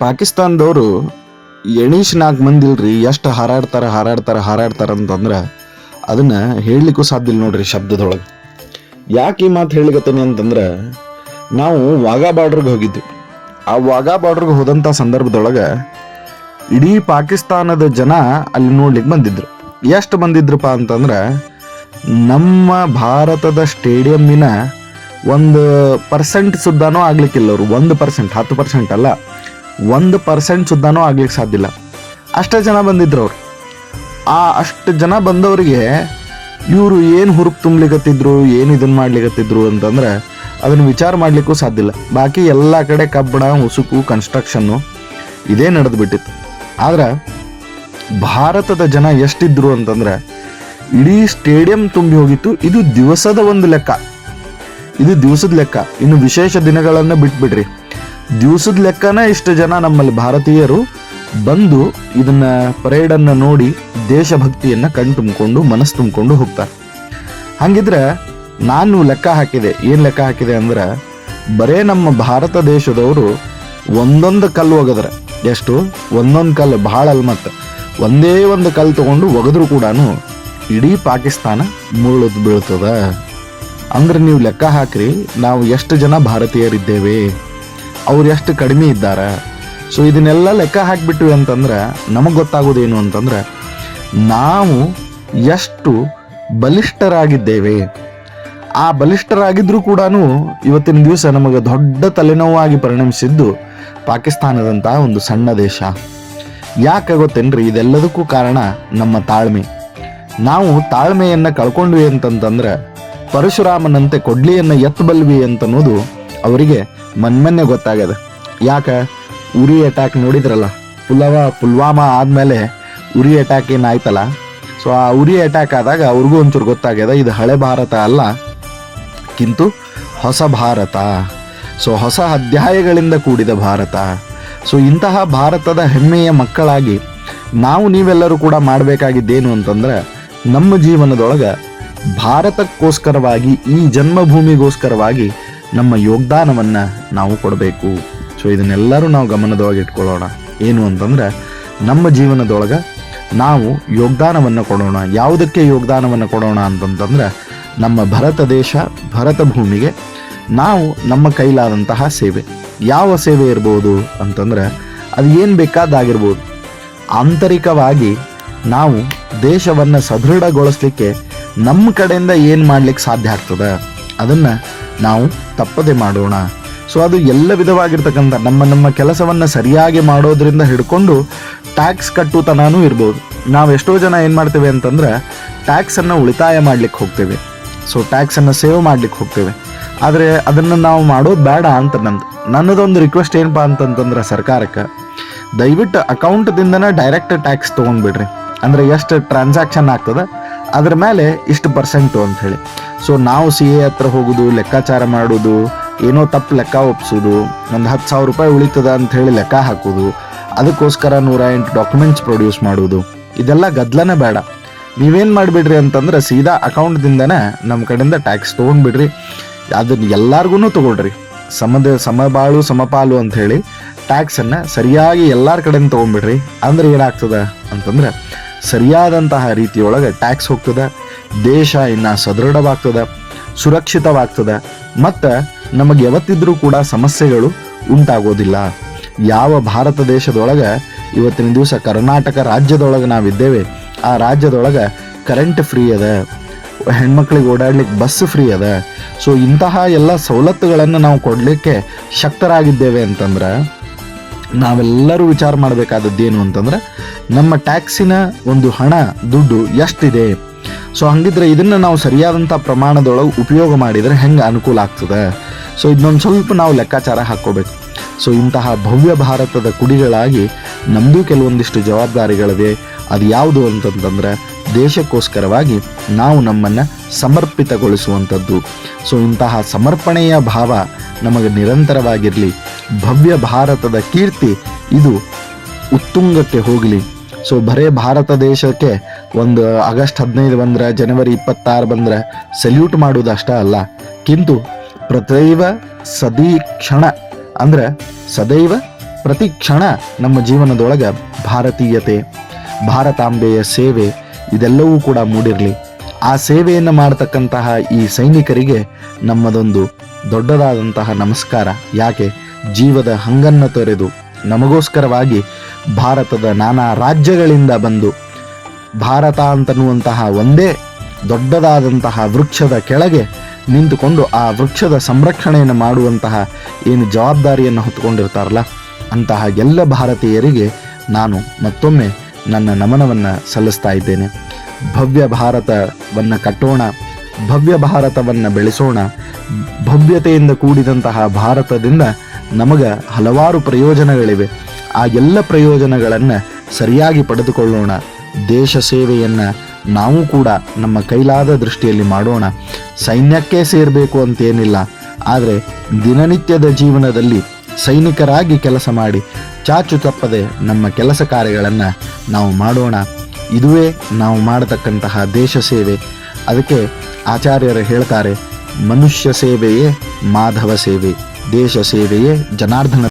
ಪಾಕಿಸ್ತಾನದವರು ಎಣೀಶ್ ನಾಲ್ಕು ಮಂದಿ ಇಲ್ರಿ ಎಷ್ಟು ಹಾರಾಡ್ತಾರೆ ಹಾರಾಡ್ತಾರೆ ಹಾರಾಡ್ತಾರೆ ಅಂತಂದ್ರೆ ಅದನ್ನ ಹೇಳಲಿಕ್ಕೂ ಸಾಧ್ಯ ಇಲ್ಲ ನೋಡ್ರಿ ಶಬ್ದದೊಳಗೆ. ಯಾಕೆ ಈ ಮಾತು ಹೇಳಿಕತ್ತೀನಿ ಅಂತಂದ್ರೆ, ನಾವು ವಾಘಾ ಬಾರ್ಡ್ರಿಗೆ ಹೋಗಿದ್ವಿ. ಆ ವಾಘಾ ಬಾರ್ಡ್ರಿಗೆ ಹೋದಂಥ ಸಂದರ್ಭದೊಳಗೆ ಇಡೀ ಪಾಕಿಸ್ತಾನದ ಜನ ಅಲ್ಲಿ ನೋಡ್ಲಿಕ್ಕೆ ಬಂದಿದ್ರು. ಎಷ್ಟು ಬಂದಿದ್ರಪ್ಪ ಅಂತಂದ್ರೆ, ನಮ್ಮ ಭಾರತದ ಸ್ಟೇಡಿಯಮ್ಮಿನ ಒಂದು ಪರ್ಸೆಂಟ್ ಸುದ್ದಾನೂ ಆಗ್ಲಿಕ್ಕಿಲ್ಲ ಅವರು. ಒಂದು ಪರ್ಸೆಂಟ್, ಹತ್ತು ಪರ್ಸೆಂಟ್ ಅಲ್ಲ. ಒಂದು ಪರ್ಸೆಂಟ್ ಸುದ್ದಾನೂ ಆಗ್ಲಿಕ್ಕೆ ಸಾಧ್ಯ ಇಲ್ಲ. ಅಷ್ಟೇ ಜನ ಬಂದಿದ್ರು ಅವ್ರು. ಆ ಅಷ್ಟು ಜನ ಬಂದವರಿಗೆ ಇವರು ಏನು ಹುರುಪು ತುಂಬ್ಲಿಕತ್ತಿದ್ರು, ಏನು ಇದನ್ನ ಮಾಡ್ಲಿಕತ್ತಿದ್ರು ಅಂತಂದ್ರೆ ಅದನ್ನು ವಿಚಾರ ಮಾಡಲಿಕ್ಕೂ ಸಾಧ್ಯ ಇಲ್ಲ. ಬಾಕಿ ಎಲ್ಲ ಕಡೆ ಕಬ್ಬಣ, ಉಸುಕು ಕನ್ಸ್ಟ್ರಕ್ಷನ್ನು ಇದೇ ನಡೆದು ಬಿಟ್ಟಿತ್ತು ಆದ್ರೆ ಭಾರತದ ಜನ ಎಷ್ಟಿದ್ರು ಅಂತಂದ್ರೆ ಇಡೀ ಸ್ಟೇಡಿಯಂ ತುಂಬಿ ಹೋಗಿತ್ತು. ಇದು ದಿವಸದ ಒಂದು ಲೆಕ್ಕ. ಇದು ದಿವಸದ ಲೆಕ್ಕ. ಇನ್ನು ವಿಶೇಷ ದಿನಗಳನ್ನು ಬಿಟ್ಬಿಡ್ರಿ. ದಿವಸದ ಲೆಕ್ಕನ ಇಷ್ಟು ಜನ ನಮ್ಮಲ್ಲಿ ಭಾರತೀಯರು ಬಂದು ಇದನ್ನ ಪರೇಡನ್ನು ನೋಡಿ ದೇಶಭಕ್ತಿಯನ್ನ ಕಣ್ ತುಂಬಿಕೊಂಡು, ಮನಸ್ಸು ತುಂಬಿಕೊಂಡು ಹೋಗ್ತಾರೆ. ಹಂಗಿದ್ರೆ ನಾನು ಲೆಕ್ಕ ಹಾಕಿದೆ, ಏನ್ ಲೆಕ್ಕ ಹಾಕಿದೆ ಅಂದ್ರೆ ಬರೇ ನಮ್ಮ ಭಾರತ ದೇಶದವರು ಒಂದೊಂದು ಕಲ್ಲು ಒಗೆದ್ರೆ. ಎಷ್ಟು? ಒಂದೊಂದು ಕಲ್ಲು, ಭಾಳ ಅಲ್ಲ ಮತ್ತೆ. ಒಂದೇ ಒಂದು ಕಲ್ಲು ತಗೊಂಡು ಒಗದ್ರು ಕೂಡ ಇಡೀ ಪಾಕಿಸ್ತಾನ ಮುಳುದು ಬೀಳ್ತದ. ಅಂದ್ರೆ ನೀವು ಲೆಕ್ಕ ಹಾಕ್ರಿ, ನಾವು ಎಷ್ಟು ಜನ ಭಾರತೀಯರಿದ್ದೇವೆ? ಅವ್ರು ಎಷ್ಟು ಕಡಿಮೆ ಇದ್ದಾರೆ? ಸೊ ಇದನ್ನೆಲ್ಲ ಲೆಕ್ಕ ಹಾಕಿಬಿಟ್ವಿ ಅಂತಂದ್ರೆ ನಮಗೆ ಗೊತ್ತಾಗೋದೇನು ಅಂತಂದ್ರೆ ನಾವು ಎಷ್ಟು ಬಲಿಷ್ಠರಾಗಿದ್ದೇವೆ. ಆ ಬಲಿಷ್ಠರಾಗಿದ್ದರೂ ಕೂಡ ಇವತ್ತಿನ ದಿವಸ ನಮಗೆ ದೊಡ್ಡ ತಲೆನೋವಾಗಿ ಪರಿಣಮಿಸಿದ್ದು ಪಾಕಿಸ್ತಾನದಂತಹ ಒಂದು ಸಣ್ಣ ದೇಶ. ಯಾಕೆ ಗೊತ್ತೇನ್ರಿ? ಇದೆಲ್ಲದಕ್ಕೂ ಕಾರಣ ನಮ್ಮ ತಾಳ್ಮೆ. ನಾವು ತಾಳ್ಮೆಯನ್ನು ಕಳ್ಕೊಂಡ್ವಿ ಅಂತಂತಂದ್ರೆ ಪರಶುರಾಮನಂತೆ ಕೊಡ್ಲಿಯನ್ನು ಎತ್ತಬಲ್ವಿ ಅಂತನ್ನೋದು ಅವರಿಗೆ ಮನ್ಮನ್ನೆ ಗೊತ್ತಾಗ್ಯದ. ಯಾಕೆ? ಉರಿ ಅಟ್ಯಾಕ್ ನೋಡಿದ್ರಲ್ಲ? ಪುಲ್ವಾಮ ಪುಲ್ವಾಮಾ ಆದಮೇಲೆ ಉರಿ ಅಟ್ಯಾಕ್ ಏನಾಯ್ತಲ್ಲ? ಸೊ ಆ ಉರಿ ಅಟ್ಯಾಕ್ ಆದಾಗ ಅವ್ರಿಗೂ ಒಂಚೂರು ಗೊತ್ತಾಗ್ಯದ, ಇದು ಹಳೆ ಭಾರತ ಅಲ್ಲ. ಕಿಂತು ಹೊಸ ಭಾರತ. ಸೊ ಹೊಸ ಅಧ್ಯಾಯಗಳಿಂದ ಕೂಡಿದ ಭಾರತ. ಸೊ ಇಂತಹ ಭಾರತದ ಹೆಮ್ಮೆಯ ಮಕ್ಕಳಾಗಿ ನಾವು ನೀವೆಲ್ಲರೂ ಕೂಡ ಮಾಡಬೇಕಾಗಿದ್ದೇನು ಅಂತಂದ್ರೆ, ನಮ್ಮ ಜೀವನದೊಳಗೆ ಭಾರತಕ್ಕೋಸ್ಕರವಾಗಿ, ಈ ಜನ್ಮಭೂಮಿಗೋಸ್ಕರವಾಗಿ ನಮ್ಮ ಯೋಗದಾನವನ್ನ ನಾವು ಕೊಡಬೇಕು. ಸೊ ಇದನ್ನೆಲ್ಲರೂ ನಾವು ಗಮನದೊಳಗೆ ಇಟ್ಕೊಳ್ಳೋಣ. ಏನು ಅಂತಂದ್ರೆ, ನಮ್ಮ ಜೀವನದೊಳಗೆ ನಾವು ಯೋಗದಾನವನ್ನು ಕೊಡೋಣ. ಯಾವುದಕ್ಕೆ ಯೋಗದಾನವನ್ನು ಕೊಡೋಣ ಅಂತಂತಂದ್ರೆ, ನಮ್ಮ ಭರತ ದೇಶ, ಭರತ ಭೂಮಿಗೆ ನಾವು ನಮ್ಮ ಕೈಲಾದಂತಹ ಸೇವೆ. ಯಾವ ಸೇವೆ ಇರ್ಬೋದು ಅಂತಂದ್ರೆ, ಅದು ಏನು ಬೇಕಾದಾಗಿರ್ಬೋದು. ಆಂತರಿಕವಾಗಿ ನಾವು ದೇಶವನ್ನು ಸದೃಢಗೊಳಿಸ್ಲಿಕ್ಕೆ ನಮ್ಮ ಕಡೆಯಿಂದ ಏನು ಮಾಡ್ಲಿಕ್ಕೆ ಸಾಧ್ಯ ಆಗ್ತದೆ? ಅದನ್ನು ನಾವು ತಪ್ಪದೆ ಮಾಡೋಣ. ಸೊ ಅದು ಎಲ್ಲ ವಿಧವಾಗಿರ್ತಕ್ಕಂಥ ನಮ್ಮ ನಮ್ಮ ಕೆಲಸವನ್ನು ಸರಿಯಾಗಿ ಮಾಡೋದ್ರಿಂದ ಹಿಡ್ಕೊಂಡು ಟ್ಯಾಕ್ಸ್ ಕಟ್ಟುತನೂ ಇರ್ಬೋದು. ನಾವು ಎಷ್ಟೋ ಜನ ಏನು ಮಾಡ್ತೇವೆ ಅಂತಂದ್ರೆ ಟ್ಯಾಕ್ಸನ್ನು ಉಳಿತಾಯ ಮಾಡ್ಲಿಕ್ಕೆ ಹೋಗ್ತೇವೆ. ಸೊ ಟ್ಯಾಕ್ಸನ್ನು ಸೇವ್ ಮಾಡ್ಲಿಕ್ಕೆ ಹೋಗ್ತೇವೆ. ಆದರೆ ಅದನ್ನು ನಾವು ಮಾಡೋದು ಬೇಡ ಅಂತ ನಂದು. ನನ್ನದೊಂದು ರಿಕ್ವೆಸ್ಟ್ ಏನಪ್ಪಾ ಅಂತಂತಂದ್ರೆ ಸರ್ಕಾರಕ್ಕೆ, ದಯವಿಟ್ಟು ಅಕೌಂಟ್ದಿಂದನೇ ಡೈರೆಕ್ಟ್ ಟ್ಯಾಕ್ಸ್ ತೊಗೊಂಡ್ಬಿಡ್ರಿ. ಅಂದರೆ ಎಷ್ಟು ಟ್ರಾನ್ಸಾಕ್ಷನ್ ಆಗ್ತದೆ? ಅದ್ರ ಮೇಲೆ ಇಷ್ಟು ಪರ್ಸೆಂಟು ಅಂತ ಹೇಳಿ. ಸೊ ನಾವು ಸಿ ಎ ಹತ್ರ ಹೋಗೋದು, ಲೆಕ್ಕಾಚಾರ ಮಾಡೋದು, ಏನೋ ತಪ್ಪು ಲೆಕ್ಕ ಒಪ್ಸೋದು, ಒಂದು ಹತ್ತು ಸಾವಿರ ರೂಪಾಯಿ ಉಳಿತದ ಅಂತ ಹೇಳಿ ಲೆಕ್ಕ ಹಾಕೋದು, ಅದಕ್ಕೋಸ್ಕರ ನೂರ ಎಂಟು ಡಾಕ್ಯುಮೆಂಟ್ಸ್ ಪ್ರೊಡ್ಯೂಸ್ ಮಾಡೋದು. ಇದೆಲ್ಲ ಗದ್ಲನೇ ಬೇಡ. ನೀವೇನು ಮಾಡಿಬಿಡ್ರಿ ಅಂತಂದ್ರೆ ಸೀದಾ ಅಕೌಂಟ್ದಿಂದನೇ ನಮ್ಮ ಕಡೆಯಿಂದ ಟ್ಯಾಕ್ಸ್ ತೊಗೊಂಡ್ಬಿಡ್ರಿ. ಅದನ್ನ ಎಲ್ಲಾರ್ಗು ತೊಗೊಳ್ರಿ. ಸಮದ, ಸಮಬಾಳು, ಸಮಪಾಲು ಅಂತ ಹೇಳಿ ಟ್ಯಾಕ್ಸನ್ನು ಸರಿಯಾಗಿ ಎಲ್ಲರ ಕಡೆಯಿಂದ ತೊಗೊಂಡ್ಬಿಡ್ರಿ. ಅಂದ್ರೆ ಏನಾಗ್ತದ ಅಂತಂದ್ರೆ ಸರಿಯಾದಂತಹ ರೀತಿಯೊಳಗೆ ಟ್ಯಾಕ್ಸ್ ಹೋಗ್ತದ. ದೇಶ ಇನ್ನ ಸದೃಢವಾಗ್ತದ, ಸುರಕ್ಷಿತವಾಗ್ತದ. ಮತ್ತು ನಮಗೆ ಯಾವತ್ತಿದ್ರೂ ಕೂಡ ಸಮಸ್ಯೆಗಳು ಉಂಟಾಗೋದಿಲ್ಲ. ಯಾವ ಭಾರತ ದೇಶದೊಳಗೆ ಇವತ್ತಿನ ದಿವಸ ಕರ್ನಾಟಕ ರಾಜ್ಯದೊಳಗೆ ನಾವಿದ್ದೇವೆ, ಆ ರಾಜ್ಯದೊಳಗೆ ಕರೆಂಟ್ ಫ್ರೀ ಅದ. ಹೆಣ್ಮಕ್ಳಿಗೆ ಓಡಾಡ್ಲಿಕ್ಕೆ ಬಸ್ ಫ್ರೀ ಅದ. ಸೊ ಇಂತಹ ಎಲ್ಲ ಸವಲತ್ತುಗಳನ್ನು ನಾವು ಕೊಡಲಿಕ್ಕೆ ಶಕ್ತರಾಗಿದ್ದೇವೆ ಅಂತಂದ್ರೆ, ನಾವೆಲ್ಲರೂ ವಿಚಾರ ಮಾಡಬೇಕಾದದ್ದೇನು ಅಂತಂದ್ರೆ, ನಮ್ಮ ಟ್ಯಾಕ್ಸಿನ ಒಂದು ಹಣ, ದುಡ್ಡು ಎಷ್ಟಿದೆ? ಸೊ ಹಂಗಿದ್ರೆ ಇದನ್ನು ನಾವು ಸರಿಯಾದಂಥ ಪ್ರಮಾಣದೊಳಗೆ ಉಪಯೋಗ ಮಾಡಿದರೆ ಹೆಂಗೆ ಅನುಕೂಲ ಆಗ್ತದೆ? ಸೊ ಇದನ್ನೊಂದು ಸ್ವಲ್ಪ ನಾವು ಲೆಕ್ಕಾಚಾರ ಹಾಕ್ಕೋಬೇಕು. ಸೊ ಇಂತಹ ಭವ್ಯ ಭಾರತದ ಕುಡಿಗಳಾಗಿ ನಮ್ಮದು ಕೆಲವೊಂದಿಷ್ಟು ಜವಾಬ್ದಾರಿಗಳಿದೆ, ಅದು ಯಾವುದು ಅಂತಂತಂದ್ರೆ ದೇಶಕ್ಕೋಸ್ಕರವಾಗಿ ನಾವು ನಮ್ಮನ್ನು ಸಮರ್ಪಿತಗೊಳಿಸುವಂಥದ್ದು. ಸೊ ಇಂತಹ ಸಮರ್ಪಣೆಯ ಭಾವ ನಮಗೆ ನಿರಂತರವಾಗಿರಲಿ. ಭವ್ಯ ಭಾರತದ ಕೀರ್ತಿ ಇದು ಉತ್ತುಂಗಕ್ಕೆ ಹೋಗಲಿ. ಸೊ ಬರೇ ಭಾರತ ದೇಶಕ್ಕೆ ಒಂದು ಆಗಸ್ಟ್ ಹದಿನೈದು ಬಂದ್ರೆ, ಜನವರಿ ಇಪ್ಪತ್ತಾರು ಬಂದ್ರೆ ಸಲ್ಯೂಟ್ ಮಾಡುವುದು ಅಷ್ಟೇ ಅಲ್ಲ. ಕಿಂತು ಪ್ರತೈವ ಸದೀ ಕ್ಷಣ ಅಂದ್ರೆ ಸದೈವ ಪ್ರತಿ ಕ್ಷಣ ನಮ್ಮ ಜೀವನದೊಳಗೆ ಭಾರತೀಯತೆ, ಭಾರತಾಂಬೆಯ ಸೇವೆ ಇದೆಲ್ಲವೂ ಕೂಡ ಮೂಡಿರಲಿ. ಆ ಸೇವೆಯನ್ನು ಮಾಡತಕ್ಕಂತಹ ಈ ಸೈನಿಕರಿಗೆ ನಮ್ಮದೊಂದು ದೊಡ್ಡದಾದಂತಹ ನಮಸ್ಕಾರ. ಯಾಕೆ? ಜೀವದ ಹಂಗನ್ನು ತೊರೆದು ನಮಗೋಸ್ಕರವಾಗಿ ಭಾರತದ ನಾನಾ ರಾಜ್ಯಗಳಿಂದ ಬಂದು ಭಾರತ ಅಂತನ್ನುವಂತಹ ಒಂದೇ ದೊಡ್ಡದಾದಂತಹ ವೃಕ್ಷದ ಕೆಳಗೆ ನಿಂತುಕೊಂಡು ಆ ವೃಕ್ಷದ ಸಂರಕ್ಷಣೆಯನ್ನು ಮಾಡುವಂತಹ ಏನು ಜವಾಬ್ದಾರಿಯನ್ನು ಹೊತ್ತುಕೊಂಡಿರ್ತಾರಲ್ಲ, ಅಂತಹ ಎಲ್ಲ ಭಾರತೀಯರಿಗೆ ನಾನು ಮತ್ತೊಮ್ಮೆ ನನ್ನ ನಮನವನ್ನು ಸಲ್ಲಿಸ್ತಾ ಇದ್ದೇನೆ. ಭವ್ಯ ಭಾರತವನ್ನು ಕಟ್ಟೋಣ, ಭವ್ಯ ಭಾರತವನ್ನು ಬೆಳೆಸೋಣ, ಭವ್ಯತೆಯಿಂದ ಕೂಡಿದಂತಹ ಭಾರತದಿಂದ ನಮಗೆ ಹಲವಾರು ಪ್ರಯೋಜನಗಳಿವೆ. ಆ ಎಲ್ಲ ಪ್ರಯೋಜನಗಳನ್ನು ಸರಿಯಾಗಿ ಪಡೆದುಕೊಳ್ಳೋಣ. ದೇಶ ಸೇವೆಯನ್ನು ನಾವು ಕೂಡ ನಮ್ಮ ಕೈಲಾದ ದೃಷ್ಟಿಯಲ್ಲಿ ಮಾಡೋಣ. ಸೈನ್ಯಕ್ಕೆ ಸೇರಬೇಕು ಅಂತೇನಿಲ್ಲ. ಆದರೆ ದಿನನಿತ್ಯದ ಜೀವನದಲ್ಲಿ ಸೈನಿಕರಾಗಿ ಕೆಲಸ ಮಾಡಿ ಚಾಚು ತಪ್ಪದೆ ನಮ್ಮ ಕೆಲಸ ಕಾರ್ಯಗಳನ್ನು ನಾವು ಮಾಡೋಣ. ಇದುವೇ ನಾವು ಮಾಡತಕ್ಕಂತಹ ದೇಶ ಸೇವೆ. ಅದಕ್ಕೆ ಆಚಾರ್ಯರು ಹೇಳ್ತಾರೆ, ಮನುಷ್ಯ ಸೇವೆಯೇ ಮಾಧವ ಸೇವೆ, ದೇಶ ಸೇವೆಯೇ ಜನಾರ್ದನ